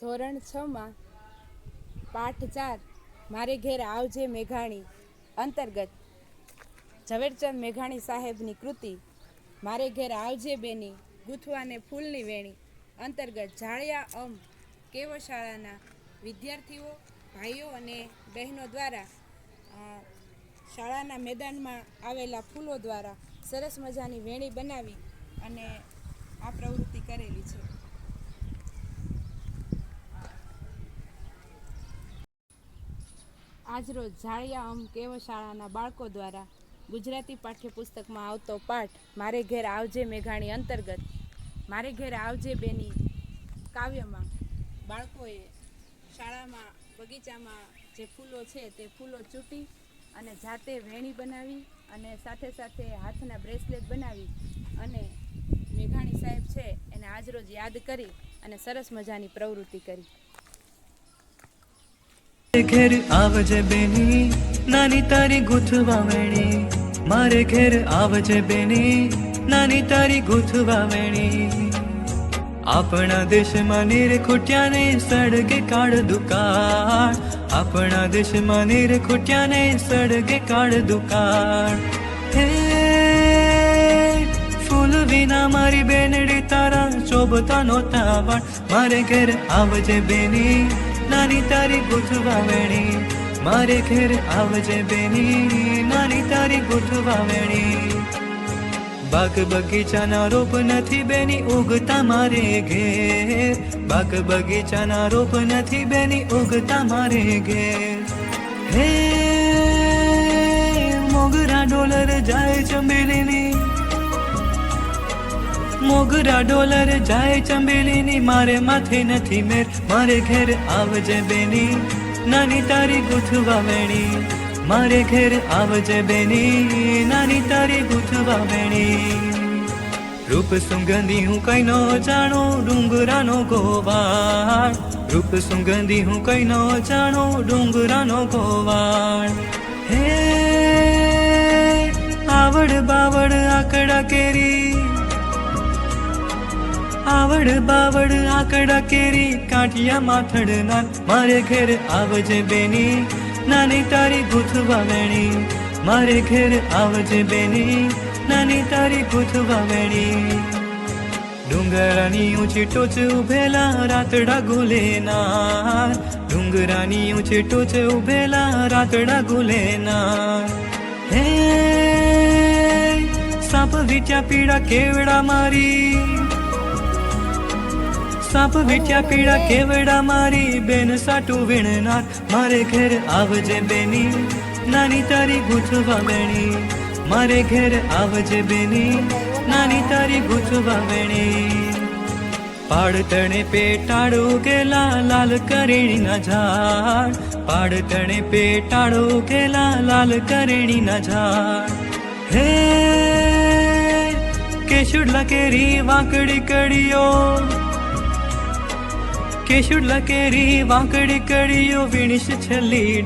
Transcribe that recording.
ધોરણ છમાં પાઠ ચાર, મારે ઘેર આવજે મેઘાણી. અંતર્ગત, ઝવેરચંદ મેઘાણી સાહેબની કૃતિ, મારે ઘેર આવજે બેની, ગૂંથવાને ફૂલની વેણી. અંતર્ગત જાળિયા અમ કેવો શાળાના વિદ્યાર્થીઓ, ભાઈઓ અને બહેનો દ્વારા શાળાના મેદાનમાં આવેલા ફૂલો દ્વારા સરસ મજાની વેણી બનાવી અને આ પ્રવૃત્તિ કરેલી છે આજરોજ જાળિયા અમ કેવ શાળાના બાળકો દ્વારા ગુજરાતી પાઠ્યપુસ્તકમાં આવતો પાઠ મારે ઘેર આવજે મેઘાણી અંતર્ગત મારે ઘેર આવજે બેની કાવ્યમાં બાળકોએ શાળામાં બગીચામાં જે ફૂલો છે તે ફૂલો ચૂંટી અને જાતે વેણી બનાવી અને સાથે સાથે હાથના બ્રેસલેટ બનાવી અને મેઘાણી સાહેબ છે એને આજરોજ યાદ કરી અને સરસ મજાની પ્રવૃત્તિ કરી. ઘેર આવજે બેની નાની તારી ગૂંથવા વેણી મારે ઘેર આવજે બેની નાની તારી ગૂંથવા વેણી આપણા દેશમાં નીર ખૂટ્યાને સળગે કાળ દુકાળ આપણા દેશમાં નીર ખૂટ્યાને સળગે કાળ દુકાળ હે ફૂલ વિના મારી બેનડી તારા શોભતા નહોતા વાળ મારે ઘેર આવજે બેની નાની તારી ગૂંથવા વેણી મારે ઘેર આવજે બેની નાની તારી ગૂંથવા વેણી બાગ બગીચાના રોપ નથી બેની, ઉગતા મારે ઘેર. બાગ બગીચાના રોપ નથી બેની, ઉગતા મારે ઘેર. હે, મોગરા ડોલર જાય ચમેલીની મોગરા ડોલર જાય ચંબેલીની મારે માથે નથી મેર. મારે ઘેર આવજે બેની, નાની તારી ગૂંથવા વેણી મારે ઘેર આવજે બેની, નાની તારી ગૂંથવા વેણી રૂપ સુગંધી હું કઈ નો જાણો, ડુંગરાનો ગોવાળ. રૂપ સુગંધી હું કઈ નો જાણો, ડુંગરાનો ગોવાળ. હે, આવડ બાવડ આકડા કેરી આવડ બાવડ આકડા કેરી, કાંઠિયા માથડ ના મારે ઘેર આવજે બેની, નાની તારી ગૂંથવા વેણી. મારે ઘેર આવજે બેની, નાની તારી ગૂંથવા વેણી. ડુંગરાની ઊંચી ટોચ ઉભેલા રાતડા ગુલેનાર ડુંગરાની ઊંચી ટોચ ઉભેલા રાતડા ગુલેનાર હે, સાપ વીટ્યા પીડા કેવડા મારી. સાપ વીટ્યા પીડા કેવડા મારી બેન સાટું વીણનાર. મારે ઘેર આવજે બેની, નાની તારી ગૂંથવા વેણી મારે ઘેર આવજે બેની, નાની તારી ગૂંથવા વેણી પાડતણે પેટાળો ગેલા લાલ કરેણીના ઝાડ. પાડતણે પેટાળો ગેલા લાલ કરેણીના ઝાડ. હે કેશુડ કેરી, વાંકડી કડીઓ કેશુડલા લકેરી વાંકડી કડીઓ વીણીશ છલી